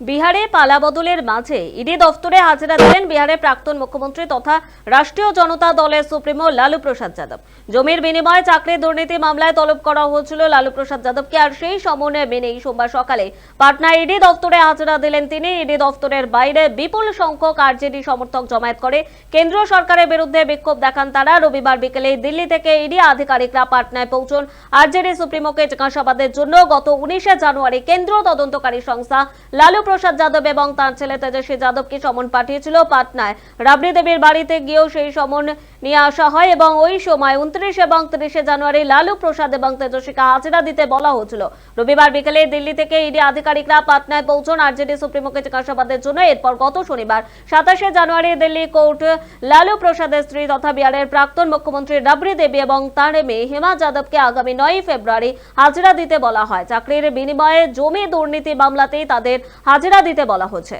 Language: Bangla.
বিহারে পালাবদলের মাঝে ইডি দফতরে হাজিরা দিলেন বিহারের প্রাক্তন মুখ্যমন্ত্রী তথা রাষ্ট্রীয় জনতা দলের সুপ্রিমো লালু প্রসাদ যাদব। জমির বিনিময়ে চাকরি দুর্নীতি মামলায় তলব করা হয়েছিল লালু প্রসাদ যাদবকে আর সেই সমন্বয়ে মেনেই সোমবার সকালে পাটনা ইডি দফতরে হাজিরা দিলেন তিনি। ইডি দফতরের বাইরে বিপুল সংখ্যক আরজেডি সমর্থক জমায়েত করে কেন্দ্রীয় সরকারের বিরুদ্ধে বিক্ষোভ দেখান তারা। রবিবার বিকেলে দিল্লি থেকে ইডি আধিকারিকরা পাটনায় পৌঁছন। আরজেডি সুপ্রিমোকে জিজ্ঞাসাবাদের জন্য গত উনিশে জানুয়ারি কেন্দ্রীয় তদন্তকারী সংস্থা লালু প্রসাদ যাদব এবং তার ছেলে তেজস্বী যাদবকে সমন পাঠিয়েছিল পাটনায়। রাবড়ি দেবীর বাড়িতে গিয়েও সেই সমন নিয়ে আসা হয় এবং ওই সময় উনত্রিশ এবং তিরিশে জানুয়ারি লালু প্রসাদ এবং তেজস্বীকে হাজিরা দিতে বলা হয়েছিল। রবিবার বিকেলে দিল্লি থেকে ইডি আধিকারিকরা পাটনায় পৌঁছন আরজেডি সুপ্রিমোকে জিজ্ঞাসাবাদের জন্য। এরপর গত শনিবার সাতাশে জানুয়ারি দিল্লি কোর্ট লালু প্রসাদের স্ত্রী তথা বিহারের প্রাক্তন মুখ্যমন্ত্রী রাবড়ি দেবী এবং তার মেয়ে হেমা যাদবকে আগামী নয় ফেব্রুয়ারি হাজিরা দিতে বলা হয়। চাকরির বিনিময়ে জমি দুর্নীতি মামলাতেই তাদের হাজিরা দিতে বলা হচ্ছে।